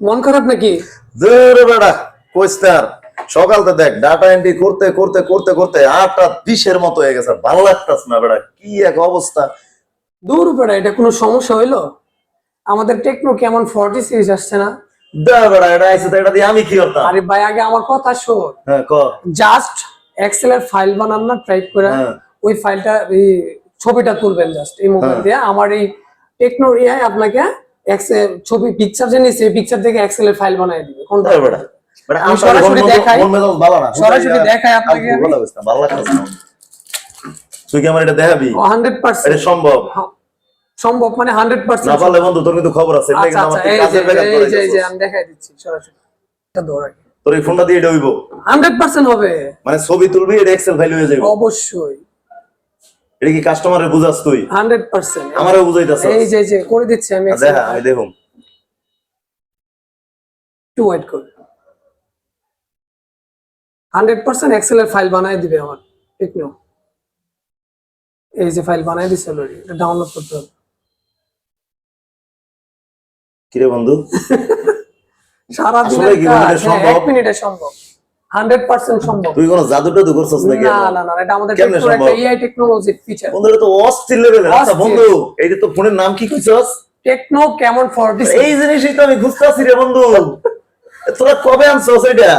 মন খারাপ নাকি? ধরে বেড়া কোস্টার সকালতে দেখ ডাটা এন্ট্রি করতে করতে করতে করতে আটটা বিশের মতো হয়ে গেছে। ভালো লাগতাস না বেড়া কি এক অবস্থা। দূর বেড়া এটা কোনো সমস্যা হইল? আমাদের টেকনো কেমন ফর্টি সিরিজ আসছে না? বেড়া এটা আইছে তো এটা দিয়ে আমি কি করতাম? আরে ভাই আগে আমার কথা শোন। হ্যাঁ ক। জাস্ট এক্সেল এর ফাইল বানান না টাইপ করে হ্যাঁ। ওই ফাইলটা ছবিটা তুলবেন জাস্ট এই মোবাইল হ্যাঁ। দিয়ে। আমার এই টেকনো আপনাকে এক্সেল ছবি পিকচার যে পিকচার থেকে এক্সেল এর ফাইল বানিয়ে দিবে। কোনটা? বেড়া আমি সরাসরি দেখাই। সরাসরি দেখাই আপনাকে ভালো লাগতাছে না। তুই কি আমার এটা দেখাবি? হান্ড্রেড এটা পার্সেন্ট সম্ভব সম্ভব মানে হান্ড্রেড না পার্সেন্ট পারলে বন্ধু তোর কিন্তু খবর আছে। এটা আচ্ছা কিন্তু আচ্ছা আমার কাজের ব্যাঘাত করে এই যে আমি দেখাই দিচ্ছি সরাসরি। এটা ধরে তোর এই ফোনটা দিয়ে এটা হইব। হবে। মানে ছবি তুলবি এটা এক্সেল ফাইল হয়ে যাবে অবশ্যই। এটা কি কাস্টমারে বুঝাস তুই? Hundred percent. আমারও বুঝাইতাছ এই যে যে করে দিচ্ছি আমি দেখা আমি দেখুন টু ওয়েট করে। হান্ড্রেড পার্সেন্ট এক্সেল এর ফাইল বানায় দিবে আমার। টেকনো এই যে ফাইল বানায় দিছে অলরেডি এটা ডাউনলোড করতে হবে। কি রে বন্ধু সারা কি মানে সম্ভব? এক মিনিটে সম্ভব। সম্ভব। তুই কোন জাদু টাদু করছস নাকি? না না না এটা আমাদের একটা? এআই টেকনোলজির ফিচার বন্ধু তো অস্থির লেভেলের আচ্ছা বন্ধু এই যে তো ফোনের নাম কি কইছস টেকনো কেমন ফর্টি এই জিনিসই তো আমি খুঁজতাছি রে বন্ধু। তোরা কবে আনছস এটা?